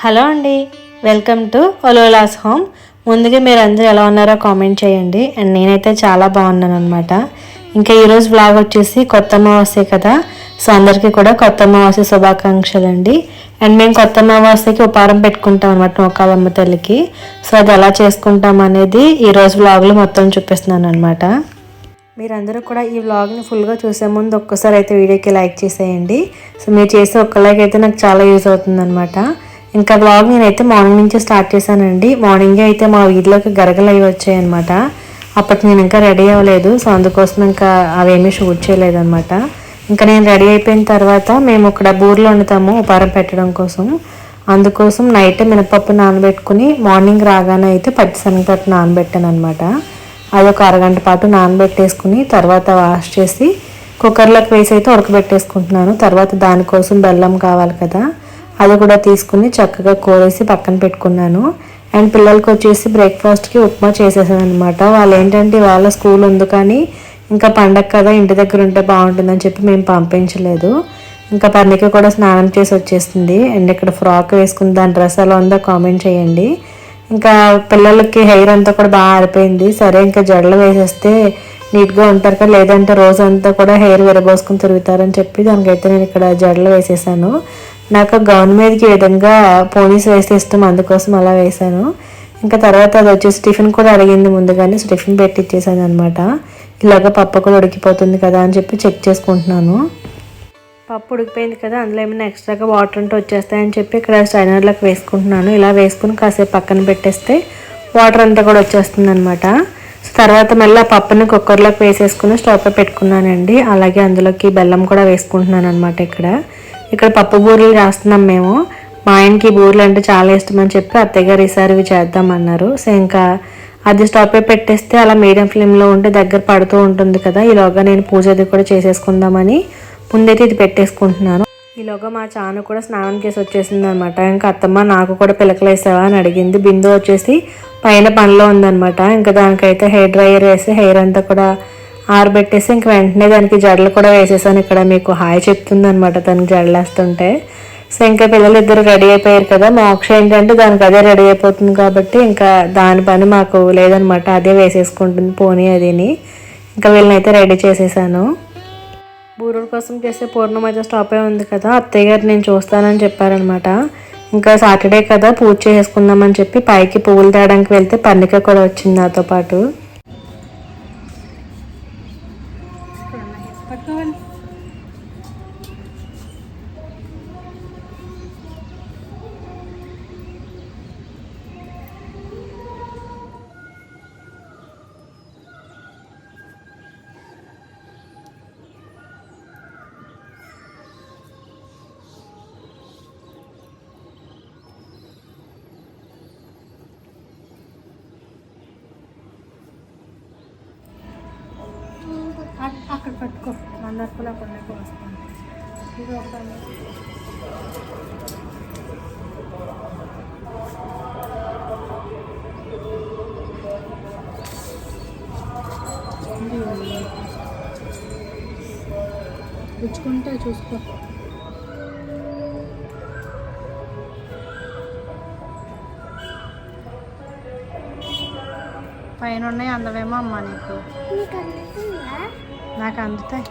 Hello అండి welcome to ఒలోలాస్ home. ముందుగా మీరు అందరూ ఎలా ఉన్నారో కామెంట్ చేయండి. అండ్ నేనైతే చాలా బాగున్నాను అనమాట ఇంకా ఈరోజు వ్లాగ్ వచ్చేసి కొత్త అమావాస్య కదా. సో అందరికీ కూడా కొత్త అమావాస్య శుభాకాంక్షలు అండి. అండ్ మేము కొత్త అమావాస్యకి ఉపారం పెట్టుకుంటాం అనమాట నోకాలమ్మ తల్లికి. సో అది ఎలా చేసుకుంటాం అనేది ఈరోజు బ్లాగ్లో మొత్తం చూపిస్తున్నాను అనమాట మీరందరూ కూడా ఈ వ్లాగ్ని ఫుల్గా చూసే ముందు ఒక్కసారి అయితే వీడియోకి లైక్ చేసేయండి. సో మీరు చేసే ఒక్క లైక్ అయితే నాకు చాలా యూజ్ అవుతుందన్నమాట ఇంకా బ్లాగ్ నేనైతే మార్నింగ్ నుంచి స్టార్ట్ చేశానండి. మార్నింగే అయితే మా వీధిలోకి గరగలు అవి వచ్చాయన్నమాట అప్పటికి నేను ఇంకా రెడీ అవ్వలేదు. సో అందుకోసం ఇంకా అవేమీ షూట్ చేయలేదన్నమాట. ఇంకా నేను రెడీ అయిపోయిన తర్వాత మేము ఇక్కడ బూర్లో వండుతాము ఉపారం పెట్టడం కోసం. అందుకోసం నైట్ మినపప్పు నానబెట్టుకుని మార్నింగ్ రాగానే అయితే పచ్చి శనగపప్పు నానబెట్టాను అనమాట అది ఒక అరగంట పాటు నానబెట్టేసుకుని తర్వాత వాష్ చేసి కుక్కర్లోకి వేసి అయితే ఉడకబెట్టేసుకుంటున్నాను. తర్వాత దానికోసం బెల్లం కావాలి కదా. అది కూడా తీసుకుని చక్కగా కోరేసి పక్కన పెట్టుకున్నాను. అండ్ పిల్లలకి వచ్చేసి బ్రేక్ఫాస్ట్కి ఉప్మా చేసేసాను అనమాట వాళ్ళు ఏంటంటే వాళ్ళ స్కూల్ ఉంది కానీ ఇంకా పండగ కదా ఇంటి దగ్గర ఉంటే బాగుంటుందని చెప్పి మేము పంపించలేదు. ఇంకా పర్ణిక కూడా స్నానం చేసి వచ్చేసింది. అండ్ ఇక్కడ ఫ్రాక్ వేసుకుని దాని డ్రెస్ ఎలా ఉందో కామెంట్ చేయండి. ఇంకా పిల్లలకి హెయిర్ అంతా కూడా బాగా ఆరిపోయింది. సరే ఇంకా జడలు వేసేస్తే నీట్గా ఉంటారు కదా లేదంటే రోజంతా కూడా హెయిర్ విరబోసుకుని తిరుగుతారని చెప్పి దానికైతే నేను ఇక్కడ జడలు వేసేసాను. నాకు గౌన్ మీదకి విధంగా పోనీస్ వేస్తే ఇష్టం అందుకోసం అలా వేశాను. ఇంకా తర్వాత అది వచ్చేసి టిఫిన్ కూడా అడిగింది ముందుగానే సో టిఫిన్ పెట్టి ఇచ్చేసాను అనమాట ఇలాగ పప్పు కూడా ఉడికిపోతుంది కదా అని చెప్పి చెక్ చేసుకుంటున్నాను. పప్పు ఉడికిపోయింది కదా అందులో ఏమైనా ఎక్స్ట్రాగా వాటర్ ఉంటే వచ్చేస్తాయని చెప్పి ఇక్కడ స్టైనర్లోకి వేసుకుంటున్నాను. ఇలా వేసుకుని కాసేపు పక్కన పెట్టేస్తే వాటర్ అంతా కూడా వచ్చేస్తుంది అనమాట తర్వాత మళ్ళీ ఆ పప్పుని కుక్కర్లోకి వేసేసుకుని స్టవ్ పెట్టుకున్నానండి. అలాగే అందులోకి బెల్లం కూడా వేసుకుంటున్నాను అనమాట ఇక్కడ. ఇక్కడ పప్పు బూరెలు చేస్తున్నాం మేము. మా ఆయనకి బూరెలు అంటే చాలా ఇష్టం అని చెప్పి అత్తయ్య గారు ఈసారి ఇవి చేద్దామన్నారు. సో ఇంకా అది స్టవ్ పెట్టేస్తే అలా మీడియం ఫ్లేమ్లో ఉంటే దగ్గర పడుతూ ఉంటుంది కదా. ఈలోగా నేను పూజ అది కూడా చేసేసుకుందామని ముందైతే ఇది పెట్టేసుకుంటున్నాను. ఈలోగా మా చాను కూడా స్నానం చేసి వచ్చేసింది అనమాట ఇంకా అత్తమ్మ నాకు కూడా పిలకలేసావా అని అడిగింది. బిందు వచ్చేసి పైన పనిలో ఉందనమాట ఇంకా దానికైతే హెయిర్ డ్రైయర్ వేసి హెయిర్ అంతా కూడా ఆరబెట్టేసి ఇంక వెంటనే దానికి జడలు కూడా వేసేసాను. ఇక్కడ మీకు హాయ్ చెప్తుంది అనమాట దానికి జడలు వేస్తుంటే. సో ఇంకా పిల్లలు ఇద్దరు రెడీ అయిపోయారు కదా. మోక్ష ఏంటంటే దానికి అదే రెడీ అయిపోతుంది కాబట్టి ఇంకా దాని పని మాకు లేదనమాట అదే వేసేసుకుంటుంది పోనీ అదిని. ఇంకా వీళ్ళనైతే రెడీ చేసేసాను. బూరుడు కోసం చేసే పూర్ణం స్టాప్ అయి ఉంది కదా. అత్తయ్య గారు నేను చూస్తానని చెప్పారనమాట ఇంకా సాటర్డే కదా పూజ చేసుకుందామని చెప్పి పైకి పువ్వులు తేడానికి వెళ్తే పన్నిక కూడా వచ్చింది నాతో పాటు. మందార్పులు అక్కడ వస్తాను ఇది ఒక పుచ్చుకుంటే చూసుకో. పైన ఉన్నాయి అందవేమో అమ్మ నీకు. నాకు అందుతాయి.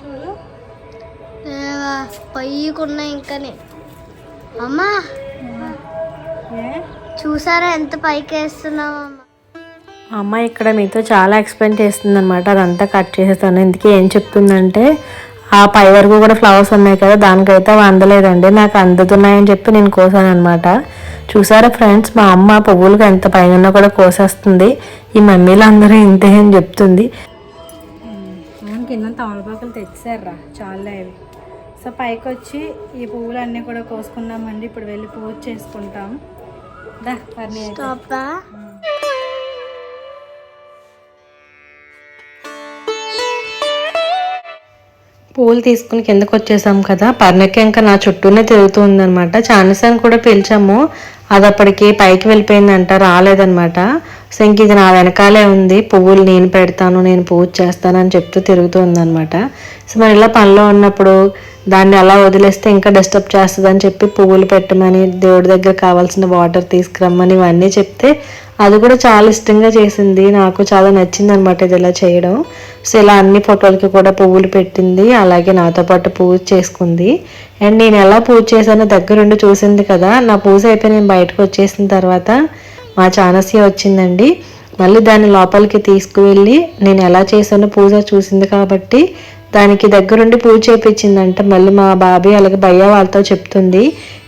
చూడు. పయ్యకున్నా ఇంకానే. అమ్మా! ఏ? చూసారా ఎంత పైకి వేస్తున్నావు ఆ అమ్మాయి ఇక్కడ మీతో చాలా ఎక్స్ప్లెయిన్ చేస్తుంది అనమాట అదంతా కట్ చేసేస్తాను. ఇందుకే ఏం చెప్తుందంటే ఆ పై వరకు కూడా ఫ్లవర్స్ ఉన్నాయి కదా దానికైతే అవి అందలేదండి. నాకు అందుతున్నాయని చెప్పి నేను కోసాను అనమాట చూసారా ఫ్రెండ్స్ మా అమ్మ పువ్వులకి ఎంత పైన కూడా కోసేస్తుంది. ఈ మమ్మీలు అందరూ ఇంతే అని చెప్తుంది. కింద తమలపాకులు తెచ్చారా చాలా అవి. సో పైకి వచ్చి ఈ పువ్వులు అన్నీ కూడా కోసుకున్నామండి ఇప్పుడు వెళ్ళి పూజ చేసుకుంటాం. దా పూలు తీసుకుని కిందకు వచ్చేసాం కదా. పర్ణకి ఇంకా నా చుట్టూనే తిరుగుతూ ఉందనమాట చాలాసార్లు కూడా పిలిచాము. అది అప్పటికి పైకి వెళ్ళిపోయిందంట రాలేదనమాట సో ఇంక ఇది నా వెనకాలే ఉంది. పువ్వులు నేను పెడతాను నేను పూజ చేస్తాను అని చెప్తూ తిరుగుతుందనమాట సో మరి ఇలా పనిలో ఉన్నప్పుడు దాన్ని అలా వదిలేస్తే ఇంకా డిస్టర్బ్ చేస్తుందని చెప్పి పువ్వులు పెట్టమని దేవుడి దగ్గర కావాల్సిన వాటర్ తీసుకురమ్మని ఇవన్నీ చెప్తే అది కూడా చాలా ఇష్టంగా చేసింది. నాకు చాలా నచ్చింది అనమాట ఇది ఇలా చేయడం. సో ఇలా అన్ని ఫోటోలకి కూడా పువ్వులు పెట్టింది. అలాగే నాతో పాటు పూజ చేసుకుంది. అండ్ నేను ఎలా పూజ చేశానో దగ్గరుండి చూసింది కదా. నా పూజ అయిపోయి నేను బయటకు వచ్చేసిన తర్వాత మా చానస్య వచ్చిందండి. మళ్ళీ దాన్ని లోపలికి తీసుకువెళ్ళి నేను ఎలా చేశానో పూజ చూసింది కాబట్టి దానికి దగ్గరుండి పూజ చేయించిందంట మళ్ళీ మా బాబీ అలాగే భయ్య వాళ్ళతో చెప్తుంది.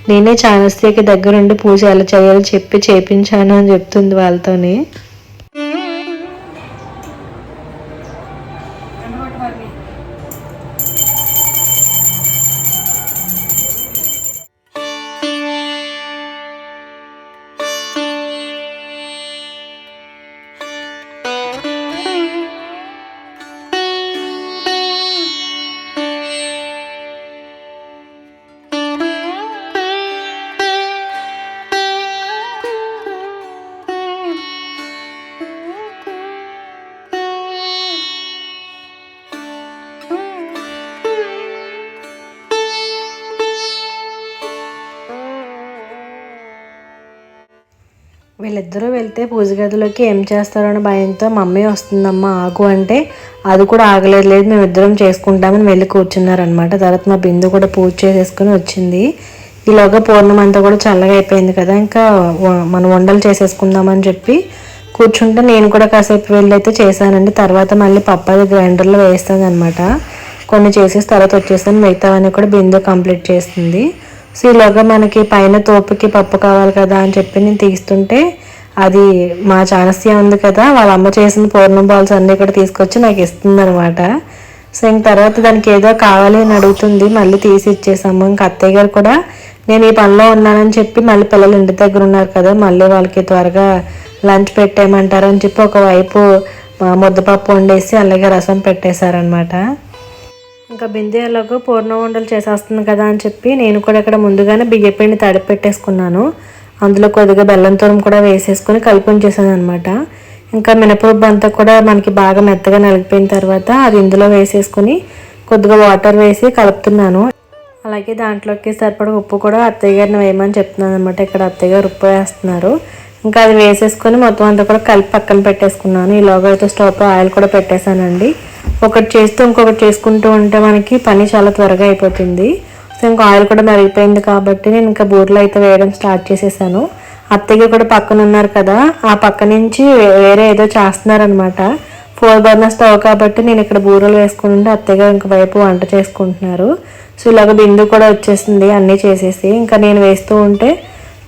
నేనే చానస్యకి దగ్గరుండి పూజ ఎలా చేయాలో చెప్పి చేపించాను అని చెప్తుంది వాళ్ళతోని. వీళ్ళిద్దరూ వెళ్తే పూజ గదిలోకి ఏం చేస్తారో అని భయంతో మమ్మీ వస్తుందమ్మా ఆగు అంటే అది కూడా ఆగలేదు లేదు మేము ఇద్దరం చేసుకుంటామని వెళ్ళి కూర్చున్నారనమాట తర్వాత మా బిందు కూడా పూజ చేసేసుకుని వచ్చింది. ఈలోగా పూర్ణం అంతా కూడా చల్లగా అయిపోయింది కదా ఇంకా మనం వండలు చేసేసుకుందామని చెప్పి కూర్చుంటే నేను కూడా కాసేపు వెళ్ళి అయితే చేశానండి. తర్వాత మళ్ళీ పప్పాది గ్రైండర్లో వేస్తాను అనమాట కొన్ని చేసేసి తర్వాత వచ్చేసాను మిగతావన్నీ కూడా బిందు కంప్లీట్ చేస్తుంది. సో ఈలోగా మనకి పైన తోపుకి పప్పు కావాలి కదా అని చెప్పి నేను తీస్తుంటే అది మా చానస్య ఉంది కదా వాళ్ళ అమ్మ చేసిన పూర్ణం బాల్స్ అన్నీ కూడా తీసుకొచ్చి నాకు ఇస్తుంది అనమాట సో ఇంక తర్వాత దానికి ఏదో కావాలి అని అడుగుతుంది మళ్ళీ తీసి ఇచ్చేసాము. ఇంకా అత్తయ్య గారు కూడా నేను ఈ పనిలో ఉన్నానని చెప్పి మళ్ళీ పిల్లలు ఇంటి దగ్గర ఉన్నారు కదా మళ్ళీ వాళ్ళకి త్వరగా లంచ్ పెట్టేయమంటారు? అని చెప్పి ఒకవైపు ముద్దపప్పు వండేసి అలాగే రసం పెట్టేశారనమాట ఇంకా బిందె ఎలాగో పూర్ణ వండలు చేసేస్తుంది కదా అని చెప్పి నేను కూడా ఇక్కడ ముందుగానే బియ్యపిండి తడిపి పెట్టేసుకున్నాను అందులో కొద్దిగా బెల్లం తురుము కూడా వేసేసుకొని కలిపి ఉంచేసాను అనమాట ఇంకా మినపప్పు అంతా కూడా మనకి బాగా మెత్తగా నలిగిపోయిన తర్వాత అది ఇందులో వేసేసుకుని కొద్దిగా వాటర్ వేసి కలుపుతున్నాను. అలాగే దాంట్లోకి సరిపడా ఉప్పు కూడా అత్తయ్య గారిని వేయమని చెప్తున్నాను అనమాట ఇక్కడ అత్తయ్య గారు ఉప్పు వేస్తున్నారు. ఇంకా అది వేసేసుకొని మొత్తం అంతా కూడా కలిపి పక్కన పెట్టేసుకున్నాను. ఈలోగా అయితే స్టవ్ ఆయిల్ కూడా పెట్టేశానండి. ఒకటి చేస్తూ ఇంకొకటి చేసుకుంటూ ఉంటే మనకి పని చాలా త్వరగా అయిపోతుంది. సో ఇంకా ఆయిల్ కూడా మరిగిపోయింది కాబట్టి నేను ఇంకా బూరెలు అయితే వేయడం స్టార్ట్ చేసేసాను. అత్తయ్య కూడా పక్కన ఉన్నారు కదా ఆ పక్క నుంచి వేరే ఏదో చేస్తున్నారనమాట ఫోర్ బర్నర్ స్టవ్ కాబట్టి నేను ఇక్కడ బూరెలు వేసుకుని ఉంటే అత్తయ్య ఇంక వైపు వంట చేసుకుంటున్నారు. సో ఇలాగ బిందు కూడా వచ్చేసింది అన్నీ చేసేసి. ఇంకా నేను వేస్తూ ఉంటే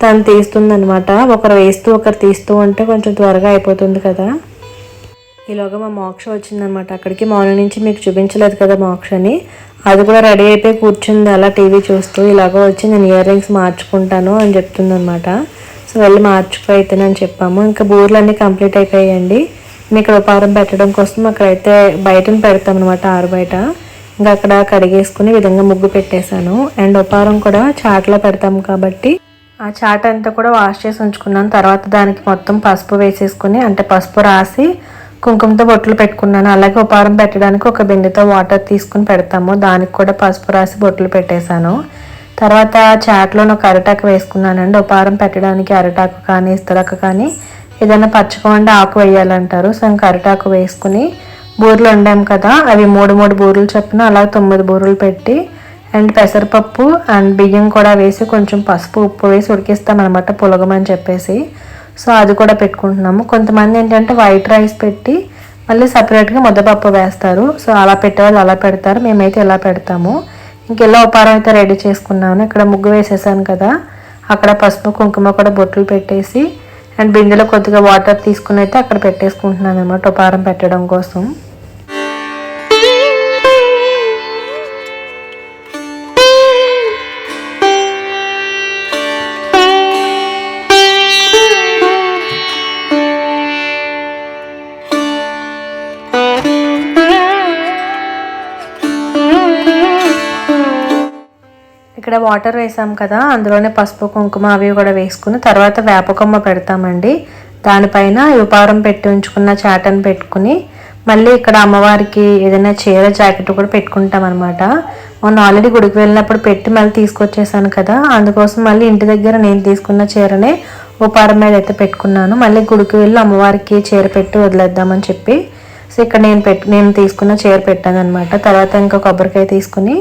తను తీస్తుంది అనమాట ఒకరు వేస్తూ ఒకరు తీస్తూ ఉంటే కొంచెం త్వరగా అయిపోతుంది కదా. ఈలోగా మా మోక్ష వచ్చిందనమాట అక్కడికి మార్నింగ్ నుంచి మీకు చూపించలేదు కదా మోక్షని. అది కూడా రెడీ అయిపోయి కూర్చుంది. అలా టీవీ చూస్తూ ఇలాగ వచ్చి నేను ఇయర్ రింగ్స్ మార్చుకుంటాను అని చెప్తుందనమాట సో వెళ్ళి మార్చుకో అయితేనని చెప్పాము. ఇంకా బూర్లు అన్నీ కంప్లీట్ అయిపోయాయండి. మీకు ఉపారం పెట్టడం కోసం అక్కడైతే బయటను పెడతాం అనమాట ఆరు బయట. ఇంకా అక్కడ కడిగేసుకుని విధంగా ముగ్గు పెట్టేశాను. అండ్ ఉపారం కూడా చాట్లో పెడతాము కాబట్టి ఆ చాట్ అంతా కూడా వాష్ చేసి ఉంచుకున్నాను. తర్వాత దానికి మొత్తం పసుపు వేసేసుకుని అంటే పసుపు రాసి కుంకుమతో బొట్లు పెట్టుకున్నాను. అలాగే ఉపారం పెట్టడానికి ఒక బిందెతో వాటర్ తీసుకుని పెడతాము. దానికి కూడా పసుపు రాసి బొట్లు పెట్టేశాను. తర్వాత చాట్లో ఒక అరటాకు వేసుకున్నానండి. ఉపారం పెట్టడానికి అరటాకు కానీ ఇస్తరాకు కానీ ఏదైనా పచ్చకొండ ఆకు వేయాలంటారు. సో ఇంకా అరటాకు వేసుకుని బూరెలు వండాం కదా. అవి మూడు మూడు బూరెలు చొప్పున అలా తొమ్మిది బూరెలు పెట్టి అండ్ పెసరపప్పు అండ్ బియ్యం కూడా వేసి కొంచెం పసుపు ఉప్పు వేసి ఉడికిస్తామన్నమాట. పులగమని చెప్పేసి. సో అది కూడా పెట్టుకుంటున్నాము. కొంతమంది ఏంటంటే వైట్ రైస్ పెట్టి మళ్ళీ సపరేట్గా ముద్దపప్పు వేస్తారు. సో అలా పెట్టేవాళ్ళు అలా పెడతారు. మేమైతే ఇలా పెడతాము. ఇంకెలా ఉపారం అయితే రెడీ చేసుకున్నాను. ఇక్కడ ముగ్గు వేసేసాను కదా. అక్కడ పసుపు కుంకుమ కూడా బొట్లు పెట్టేసి అండ్ బిందెలో కొద్దిగా వాటర్ తీసుకుని అయితే అక్కడ పెట్టేసుకుంటున్నాను అనమాట ఉపారం పెట్టడం కోసం. ఇక్కడ వాటర్ వేసాం కదా అందులోనే పసుపు కుంకుమ అవి కూడా వేసుకుని తర్వాత వేపకొమ్మ పెడతామండి. దానిపైన ఉపారం పెట్టి ఉంచుకున్న చాటను పెట్టుకుని మళ్ళీ ఇక్కడ అమ్మవారికి ఏదైనా చీర జాకెట్ కూడా పెట్టుకుంటాం అనమాట మొన్న ఆల్రెడీ గుడికి వెళ్ళినప్పుడు పెట్టి మళ్ళీ తీసుకొచ్చేసాను కదా అందుకోసం మళ్ళీ ఇంటి దగ్గర నేను తీసుకున్న చీరనే ఉపారం మీద అయితే పెట్టుకున్నాను. మళ్ళీ గుడికి వెళ్ళి అమ్మవారికి చీర పెట్టి వదిలేద్దామని చెప్పి. సో ఇక్కడ నేను పెట్టు నేను తీసుకున్న చీర పెట్టాను అనమాట తర్వాత ఇంకా కొబ్బరికాయ తీసుకుని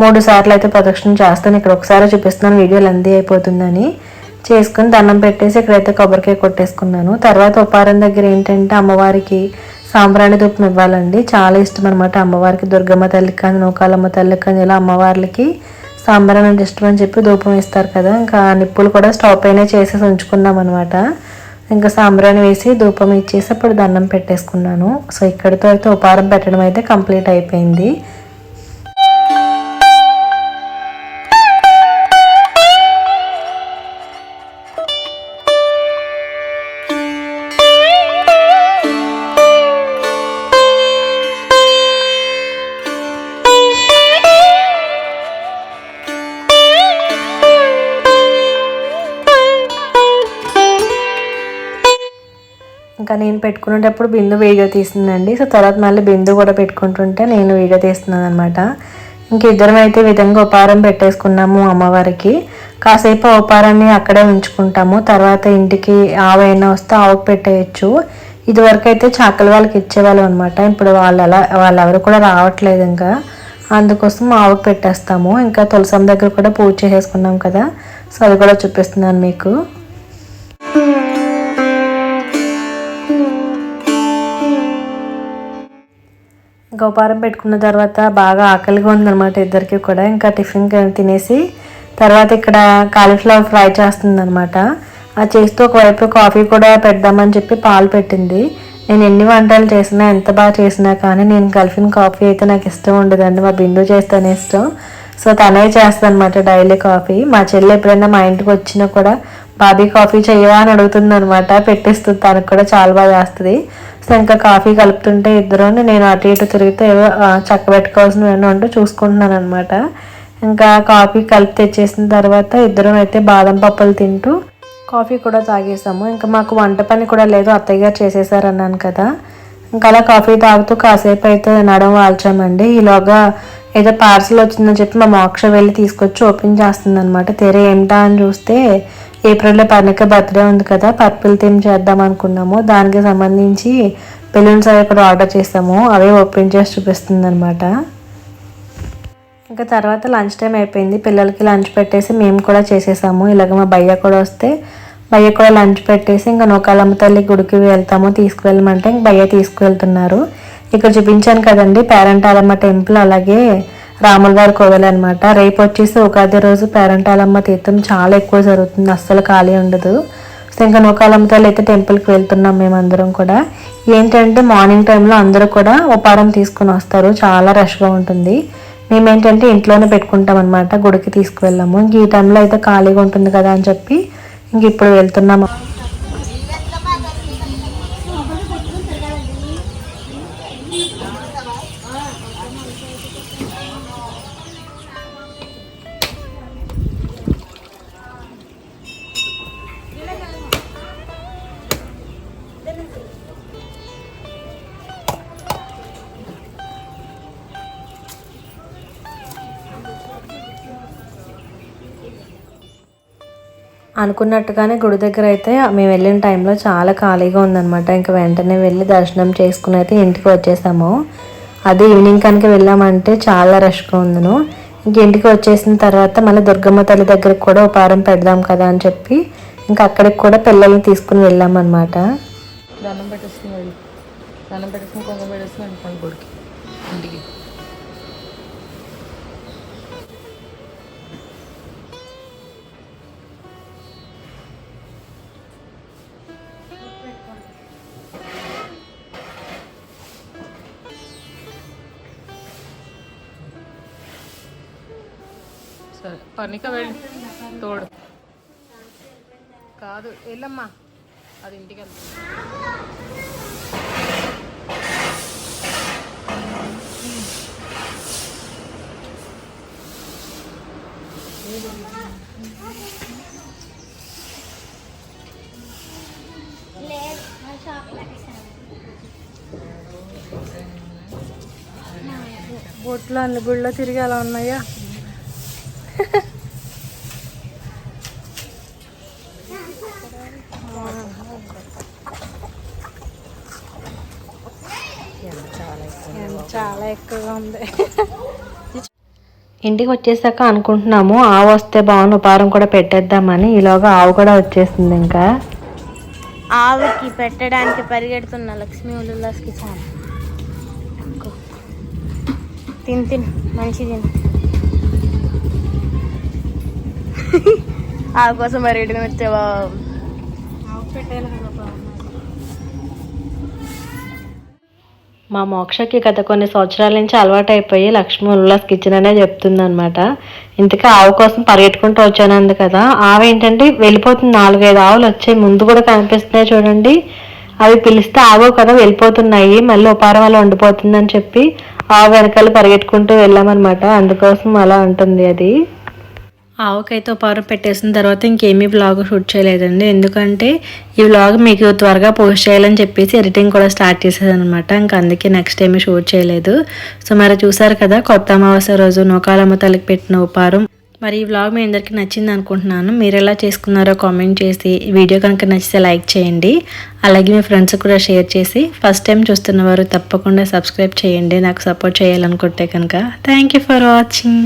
మూడు సార్లు అయితే ప్రదక్షిణ చేస్తాను. ఇక్కడ ఒకసారి చూపిస్తున్నాను వీడియో లెందీ అయిపోతుందని. చేసుకుని దండం పెట్టేసి ఇక్కడైతే కొబ్బరికాయ కొట్టేసుకున్నాను. తర్వాత ఉపారం దగ్గర ఏంటంటే అమ్మవారికి సాంబ్రాణి దూపం ఇవ్వాలండి. చాలా ఇష్టం అనమాట అమ్మవారికి. దుర్గమ్మ తల్లికి కానీ నూకాలమ్మ తల్లికి కానీ ఇలా అమ్మవార్లకి సాంబ్రాణి అంటే ఇష్టం అని చెప్పి ధూపం ఇస్తారు కదా. ఇంకా నిప్పులు కూడా స్టవ్ పైన చేసేసి ఉంచుకున్నాం అనమాట ఇంకా సాంబ్రాణి వేసి ధూపం ఇచ్చేసి అప్పుడు దండం పెట్టేసుకున్నాను. సో ఇక్కడితో అయితే ఉపారం పెట్టడం అయితే కంప్లీట్ అయిపోయింది. పెట్టుకునేటప్పుడు బిందు వీడియో తీసిందండి సో తర్వాత మళ్ళీ బిందు కూడా పెట్టుకుంటుంటే నేను వీడియో తీస్తున్నాను అనమాట ఇంక ఇద్దరం అయితే విధంగా ఉపారం పెట్టేసుకున్నాము అమ్మవారికి. కాసేపు ఆ ఉపారాన్ని అక్కడే ఉంచుకుంటాము. తర్వాత ఇంటికి ఆవైనా వస్తే ఆవుకు పెట్టేయచ్చు. ఇదివరకు అయితే చాకలి వాళ్ళకి ఇచ్చేవాళ్ళం అనమాట ఇప్పుడు వాళ్ళు అలా వాళ్ళు ఎవరు కూడా రావట్లేదు ఇంకా. అందుకోసం ఆవుకు పెట్టేస్తాము. ఇంకా తులసం దగ్గర కూడా పూజ చేసేసుకున్నాం కదా. సో అది కూడా చూపిస్తున్నాను మీకు. గోపారం పెట్టుకున్న తర్వాత బాగా ఆకలిగా ఉందన్నమాట ఇద్దరికి కూడా. ఇంకా టిఫిన్ తినేసి తర్వాత ఇక్కడ కాలీఫ్లవర్ ఫ్రై చేస్తుందనమాట ఆ అది చేస్తూ ఒకవైపు కాఫీ కూడా పెడదామని చెప్పి పాలు పెట్టింది. నేను ఎన్ని వంటలు చేసినా ఎంత బాగా చేసినా కానీ నేను కలిపిన కాఫీ అయితే నాకు ఇష్టం ఉండదండి. మా బిందు చేస్తేనే ఇష్టం. సో తనే చేస్తానమాట డైలీ కాఫీ. మా చెల్లి ఎప్పుడైనా మా ఇంటికి వచ్చినా కూడా బాబీ కాఫీ చేయవా అని అడుగుతుంది అనమాట పెట్టిస్తుంది. తనకు కూడా చాలా బాగా చేస్తుంది. సో ఇంకా కాఫీ కలుపుతుంటే ఇద్దరు నేను అటు ఇటు తిరిగితే ఏవో చక్క పెట్టుకోవాల్సినవి ఏమైనా ఉంటే చూసుకుంటున్నాను అనమాట ఇంకా కాఫీ కలిపి తెచ్చేసిన తర్వాత ఇద్దరం అయితే బాదం పప్పులు తింటూ కాఫీ కూడా తాగేసాము. ఇంకా మాకు వంట పని కూడా లేదు అత్తయ్య గారు చేసేసారు అన్నాను కదా. ఇంకా అలా కాఫీ తాగుతూ కాసేపు అయితే నడం వాల్చామండి. ఈలోగా ఏదో పార్సిల్ వచ్చిందని చెప్పి మా మోక్ష వెళ్ళి తీసుకొచ్చి ఓపెన్ చేస్తుంది అనమాట తెర ఏమిటా అని చూస్తే ఏప్రిల్లో పర్ణిక బర్త్డే ఉంది కదా పర్పుల్ థీమ్ చేద్దాం అనుకున్నాము. దానికి సంబంధించి బెలూన్స్ అవి కూడా ఆర్డర్ చేసాము. అవే ఓపెన్ చేసి చూపిస్తుంది అనమాట ఇంకా తర్వాత లంచ్ టైం అయిపోయింది. పిల్లలకి లంచ్ పెట్టేసి మేము కూడా చేసేసాము. ఇలాగ మా భయ్య కూడా వస్తే భయ్య కూడా లంచ్ పెట్టేసి ఇంకా నూకాలమ్మ తల్లి గుడికి వెళ్తాము. తీసుకువెళ్ళమంటే ఇంక భయ్య తీసుకువెళ్తున్నారు. ఇక్కడ చూపించాను కదండి పేరంటాలమ్మ టెంపుల్. అలాగే రాముల వారి కోవెల అనమాట రేపు వచ్చేసి ఉగాది రోజు పేరంటాలమ్మ తీర్థం చాలా ఎక్కువ జరుగుతుంది. అస్సలు ఖాళీ ఉండదు. సో ఇంకా నూకాలమ్మ తల్లి అయితే టెంపుల్కి వెళ్తున్నాం మేమందరం కూడా. ఏంటంటే మార్నింగ్ టైంలో అందరూ కూడా ఉపారం తీసుకుని వస్తారు. చాలా రష్గా ఉంటుంది. మేమేంటంటే ఇంట్లోనే పెట్టుకుంటాం అనమాట గుడికి తీసుకువెళ్ళాము. ఇంక ఈ టైంలో అయితే ఖాళీగా ఉంటుంది కదా అని చెప్పి ఇంక ఇప్పుడు వెళ్తున్నాము అనుకున్నట్టుగానే గుడి దగ్గర అయితే మేము వెళ్ళిన టైంలో చాలా ఖాళీగా ఉందన్నమాట. ఇంకా వెంటనే వెళ్ళి దర్శనం చేసుకుని అయితే ఇంటికి వచ్చేసాము. అది ఈవినింగ్ కనుక వెళ్ళామంటే చాలా రష్గా ఉందను. ఇంక ఇంటికి వచ్చేసిన తర్వాత మళ్ళీ దుర్గమ్మ తల్లి దగ్గరికి కూడా ఉపారం పెడదాం కదా అని చెప్పి ఇంకా అక్కడికి కూడా పిల్లల్ని తీసుకుని వెళ్ళామన్నమాట. దండం పెట్టేసుకుని వెళ్ళి. దండం పెట్టేసుకుని కొంచెం పెట్టేసుకుని వెళ్ళిపోండి గుడికి ఇంటికి. సరే పనిక వెళ్ళి తోడు. కాదు వెళ్ళమ్మా. అది ఇంటికి వెళ్తుంది బొట్లు అన్ని గుళ్ళో తిరిగి అలా ఉన్నాయా? చాలా ఎక్కువగా ఉంది. ఇంటికి వచ్చేసాక అనుకుంటున్నాము ఆవు వస్తే బాగుండు ఉపారం కూడా పెట్టేద్దామని. ఈలోగా ఆవు కూడా వచ్చేసింది ఇంకా. ఆవుకి పెట్టడానికి పరిగెడుతున్న లక్ష్మీ ఉల్లాస్కి చాలా. తిని తిని మంచి తిని. ఆవు కోసం పరిగెట్టుకుని వచ్చావా మా మోక్షకి గత కొన్ని సంవత్సరాల నుంచి అలవాటు అయిపోయి లక్ష్మి ఉల్లాస్ కిచెన్ అనే చెప్తుందనమాట ఇంతకీ ఆవు కోసం పరిగెట్టుకుంటూ వచ్చానంది కదా. ఆవు ఏంటంటే వెళ్ళిపోతుంది నాలుగైదు ఆవులు వచ్చాయి. ముందు కూడా కనిపిస్తున్నాయి చూడండి. అవి పిలిస్తే ఆవు కదా వెళ్ళిపోతున్నాయి. మళ్ళీ ఉపారం అలా ఉండిపోతుందని చెప్పి ఆవు వెనకాల పరిగెట్టుకుంటూ వెళ్ళామన్నమాట. అందుకోసం అలా ఉంటుంది అది. ఆవుకైతే ఉపారం పెట్టేసిన తర్వాత ఇంకేమీ బ్లాగ్ షూట్ చేయలేదండి. ఎందుకంటే ఈ వ్లాగ్ మీకు త్వరగా పోస్ట్ చేయాలని చెప్పేసి ఎడిటింగ్ కూడా స్టార్ట్ చేసేదనమాట ఇంకా అందుకే నెక్స్ట్ ఏమీ షూట్ చేయలేదు. సో మరి చూసారు కదా కొత్త అమావాస్య రోజు నూకాలమ్మ తలకి పెట్టిన ఉపారం. మరి ఈ వ్లాగ్ మీ అందరికీ నచ్చింది అనుకుంటున్నాను. మీరు ఎలా చేసుకున్నారో కామెంట్ చేసి వీడియో కనుక నచ్చితే లైక్ చేయండి. అలాగే మీ ఫ్రెండ్స్ కూడా షేర్ చేసి ఫస్ట్ టైం చూస్తున్నవారు తప్పకుండా సబ్స్క్రైబ్ చేయండి. నాకు సపోర్ట్ చేయాలనుకుంటే కనుక. Thank you for watching